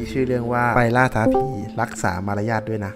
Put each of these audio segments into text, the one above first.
มีชื่อเรื่องว่าไปล่าท้าผีรักษามารยาทด้วยนะ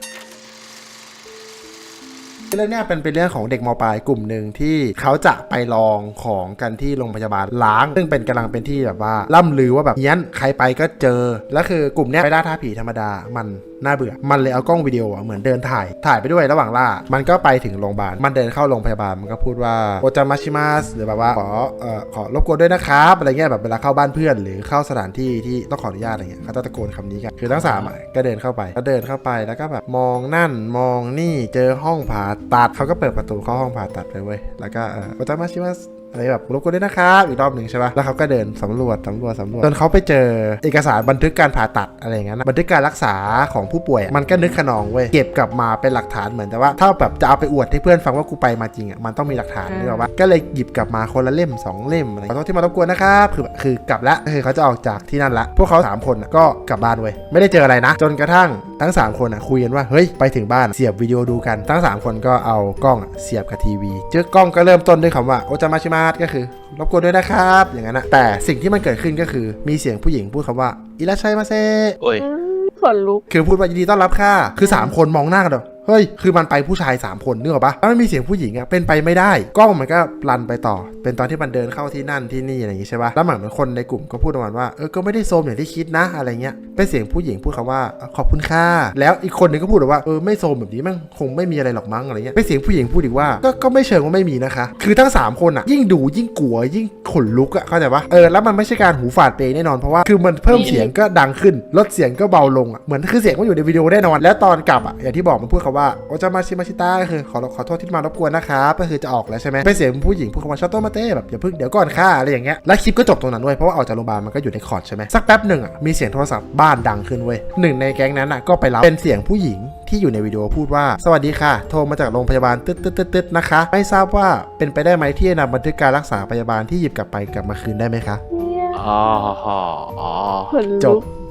เรื่องเนี้ยเป็นเป็นเรื่องของเด็กมปลายกลุ่มหนึ่งที่เขาจะไปลองของกันที่โรงพยาบาลล้าง ซึ่งเป็นกำลังเป็นที่แบบว่าล่ำลือว่าแบบเนี้ยใครไปก็เจอ แล้วคือกลุ่มเนี้ยไปล่าท้าผีธรรมดามัน น่าเบื่อ มันเลยเอากล้องวิดีโอเหมือนเดินถ่าย ถ่ายไปด้วยระหว่างล่า มันก็ไปถึงโรงพยาบาล มันเดินเข้าโรงพยาบาล มันก็พูดว่าโอจามาชิมัสหรือแบบว่าขอเอ่อขอรบกวนด้วยนะครับ อะไรเงี้ยแบบเวลาเข้าบ้านเพื่อนหรือเข้าสถานที่ที่ต้องขออนุญาตอะไรเงี้ยเขาจะตะโกนคำนี้กัน คือทั้งสามอะก็เดินเข้าไปก็เดินเข้าไปแล้วก็แบบมองนั่นมองนี่เจอห้องผ่าตัดเขาก็เปิดประตูเข้าห้องผ่าตัดไปเว้ยแล้วก็เออโอจามาชิมัส อะไรแบบรบกวนด้วยนะครับอีกรอบหนึ่งใช่ปะแล้วเขาก็เดินสำรวจสำรวจสำรวจจนเขาไปเจอเอกสารบันทึกการผ่าตัดอะไรอย่างนั้นนะบันทึกการรักษาของผู้ป่วยอะมันก็นึกขนองเว้ยเก็บกลับมาเป็นหลักฐานเหมือนแต่ว่าถ้าแบบจะเอาไปอวดให้เพื่อนฟังว่ากูไปมาจริงอะมันต้องมีหลักฐานนึกออกปะก็เลยหยิบกลับมาคนละเล่มสองเล่มอะไรขอโทษที่มารบกวนนะครับคือแบบคือกลับละคือเขาจะออกจากที่นั่นละ พวกเขาสามคนอะก็กลับบ้านเว้ยไม่ได้เจออะไรนะ จนกระทั่งทั้งสามคนอะคุยกันว่าเฮ้ยไปถึงบ้านเสียบวิดีโอดูกันทั้งสามคนก็เอากล้องอะเสียบกับทีวีเจอกล้องก็เริ่มต้นด้วยคำว่าโอจามาชิมาสก็คือรบกวนด้วยนะครับ อย่างนั้นนะแต่สิ่งที่มันเกิดขึ้นก็คือมีเสียงผู้หญิงพูดคำว่าอิราชัยมาเซโอ้ยอืมขนลุกคือพูดว่ายินดีต้อนรับค่ะ คือ 3 คนมองหน้ากันแบบ เฮ้ย คือมันไปผู้ชาย3คนนึกออกปะแล้วมันมีเสียงผู้หญิงอะเป็นไปไม่ได้ กล้องมันก็รันไปต่อ เป็นตอนที่มันเดินเข้าที่นั่นที่นี่อะไรอย่างงี้ใช่ปะแล้วเหมือนคนในกลุ่มก็พูดประมาณว่า เออ ก็ไม่ได้โซมอย่างที่คิดนะ อะไรเงี้ย เป็นเสียงผู้หญิงพูดคำว่า ขอบคุณค่ะ แล้วอีกคนหนึงก็พูดว่า เออ ไม่โซมแบบนี้มันคงไม่มีอะไรหรอกมั้ง อะไรเงี้ย เป็นเสียงผู้หญิงพูดอีกว่า ก็ ก็ไม่เชิงว่าไม่มีนะคะ คือทั้งสามคนอะยิ่งดูยิ่งกลัวยิ่งขนลุกอะเข้าใจปะเออ แล้วมันไม่ใช่การหูฝาดเปแน่นอน เพราะว่า คือมันเพิ่มเสียงก็ดังขึ้น ลดเสียงก็เบาลงอะเหมือนคือเสียงมันอยู่ในวิดีโอแน่นอน แล้วตอนกลับอะอย่างที่บอกมันพูดคำว่าโอจามาชิมาชิตาก็คือขอขอโทษที่มารบกวนนะครับก็คือจะออกแล้วใช่ไหมเป็นเสียงผู้หญิงพูดคำว่าชอตโตมาเต้แบบอย่าเพิ่งเดี๋ยวก่อนค่ะอะไรอย่างเงี้ยแล้วคลิปก็จบตรงนั้นเว้ยเพราะว่าออกจากโรงพยาบาลมันก็อยู่ในคอร์ดใช่ไหมสักแป๊บหนึ่งอะมีเสียงโทรศัพท์บ้านดังขึ้นเว้ยหนึ่งในแก๊งนั้นอะก็ไปรับเป็นเสียงผู้หญิงที่อยู่ในวิดีโอพูดว่า สวัสดีค่ะ โทรมาจากโรงพยาบาลตึ๊ดตึ๊ดตึ๊ดตึ๊ดนะคะ ไม่ทราบว่าเป็นไปได้ไหมที่จะนำบันทึกการรักษาพยาบาลที่หยิบกลับไปกลับมาคืนได้ไหมคะเนี่ยอ๋ออ๋อขนจลุบก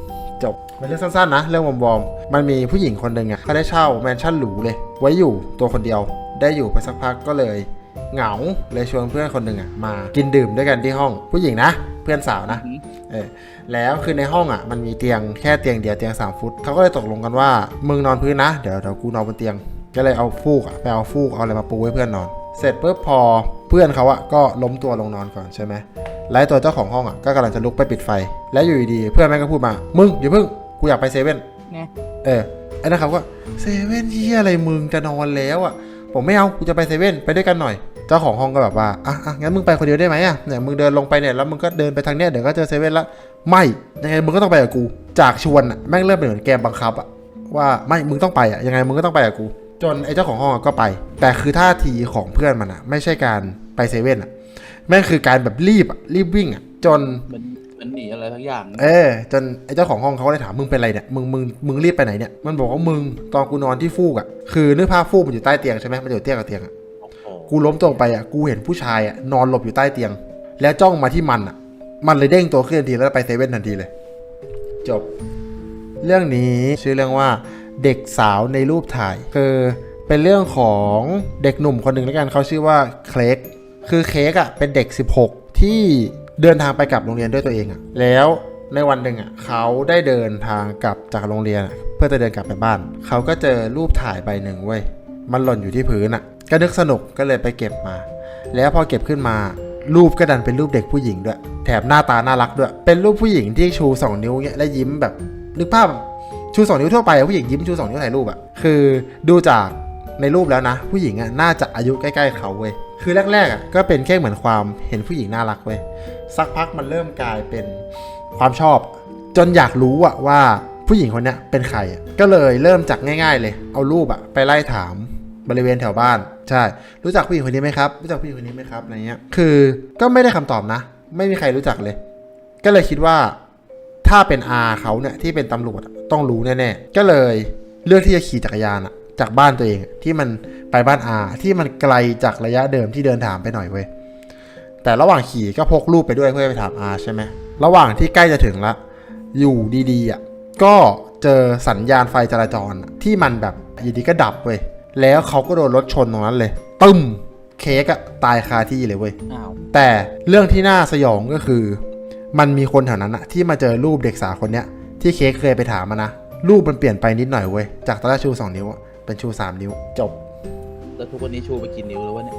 จบเป็นเรื่องสั้นๆนะ เรื่องวอมๆมันมีผู้หญิงคนหนึ่งอะเขาได้เช่าแมนชั่นหรูเลย ไว้อยู่ตัวคนเดียว ได้อยู่ไปสักพักก็เลยเหงาเลยชวนเพื่อนคนหนึ่งอะมากินดื่มด้วยกันที่ห้องผู้หญิงนะ เพื่อนสาวนะเออแล้วคือในห้องอะ มันมีเตียงแค่เตียงเดียวเตียง 3 ฟุตเขาก็เลยตกลงกันว่ามึงนอนพื้นนะ เดี๋ยวเดี๋ยวกูนอนบนเตียง ก็เลยเอาฟูกอะไปเอาฟูกเอาอะไรมาปูให้เพื่อนนอน เสร็จปุ๊บพอเพื่อนเขาอะก็ล้มตัวลงนอนก่อนใช่ไหมแล้วไอ้ตัวเจ้าของห้องอะก็กำลังจะลุกไปปิดไฟ แล้วอยู่ดีๆเพื่อนแม่งก็พูดมา มึงอย่าเพิ่งกูอยากไปเซเว่นไงเออไอ้นั่นเขาก็เซเว่นที่อะไรมึงจะนอนแล้วอะผมไม่เอากูจะไปเซเว่นไปด้วยกันหน่อยเจ้าของห้องก็แบบว่าอะอะงั้นมึงไปคนเดียวได้ไหมอะเนี่ยมึงเดินลงไปเนี่ยแล้วมึงก็เดินไปทางเนี้ยเดี๋ยวก็เจอเซเว่นละไม่ยังไงมึงก็ต้องไปกับกู จากชวนอะแม่งเริ่มเป็นเหมือนแกมบังคับอะว่าไม่มึงต้องไปอะยังไงมึงก็ต้องไปกับกู จนไอ้เจ้าของห้องอะก็ไป แต่คือท่าทีของเพื่อนมันอะไม่ใช่การไปเซเว่นอะแม่งคือการแบบรีบอะรีบวิ่งอะจน เหมือนเหมือนหนีอะไรทั้งอย่างเออ จนไอ้เจ้าของห้องเขาก็เลยถามมึงเป็นไรเนี่ยมึงมึงมึงรีบไปไหนเนี่ยมันบอกว่ามึงตอนกูนอนที่ฟูกอะคือนึกภาพฟูกมันอยู่ใต้เตียงใช่ไหมมันอยู่เตียงกับเตียงอะโอ้โหกูล้มตรงไปอะกูเห็นผู้ชายอะนอนหลบอยู่ใต้เตียง แล้วจ้องมาที่มันอะมันเลยเด้งตัวขึ้นทันทีแล้วไปเซเว่นทันทีเลย จบ เรื่องนี้ชื่อเรื่องว่า เด็กสาวในรูปถ่าย คือเป็นเรื่องของเด็กหนุ่มคนหนึ่งแล้วกันเขาชื่อว่าเคลกคือเค้กอะเป็นเด็ก 16 ที่เดินทางไปกลับโรงเรียนด้วยตัวเองอะแล้วในวันหนึ่งอะเขาได้เดินทางกลับจากโรงเรียน เพื่อจะเดินกลับไปบ้าน เขาก็เจอรูปถ่ายใบหนึ่งเว้ยมันหล่นอยู่ที่พื้นอะ ก็นึกสนุกก็เลยไปเก็บมา แล้วพอเก็บขึ้นมา รูปก็ดันเป็นรูปเด็กผู้หญิงด้วย แถมหน้าตาน่ารักด้วย เป็นรูปผู้หญิงที่ชูสองนิ้วเงี้ยและยิ้มแบบนึกภาพแบบ ชูสองนิ้วทั่วไปอะผู้หญิงยิ้มชูสองนิ้วถ่ายรูปอะคือดูจากในรูปแล้วนะ ผู้หญิงอะน่าจะอายุใกล้ๆเขาเว้ยคือแรกๆอะก็เป็นแค่เหมือนความเห็นผู้หญิงน่ารักเว้ยสักพักมันเริ่มกลายเป็นความชอบ จนอยากรู้อะว่าผู้หญิงคนนี้เป็นใครก็เลยเริ่มจากง่าย ๆ เลย เอารูปอะไปไล่ถามบริเวณแถวบ้าน ใช่ รู้จักผู้หญิงคนนี้ไหมครับ รู้จักผู้หญิงคนนี้ไหมครับอะไรเงี้ย คือก็ไม่ได้คำตอบนะ ไม่มีใครรู้จักเลย ก็เลยคิดว่า ถ้าเป็นอาเขาเนี่ยที่เป็นตำรวจอะต้องรู้แน่ๆก็เลยเลือกที่จะขี่จักรยานอะจากบ้านตัวเองอะที่มันไปบ้านอาที่มันไกลจากระยะเดิมที่เดินถามไปหน่อยเว้ยแต่ระหว่างขี่ก็พกรูปไปด้วยเพื่อไปถามอาใช่ไหมระหว่างที่ใกล้จะถึงละอยู่ดีๆอะก็เจอสัญญาณไฟจราจรอะที่มันแบบอยู่ดีก็ดับเว้ยแล้วเขาก็โดนรถชนตรงนั้นเลย ตึ้มเค้กอะตายคาที่เลยเว้ยอ้าวแต่เรื่องที่น่าสยองก็คือ มันมีคนแถวนั้นอะที่มาเจอรูปเด็กสาวคนเนี้ยที่เค้กเคยไปถามมานะ รูปมันเปลี่ยนไปนิดหน่อยเว้ย จากตอนแรกชู 2 นิ้วอะเป็นชู 3 นิ้วจบ แล้วทุกวันนี้ชูไปกินนิ้วแล้ววะเนี่ย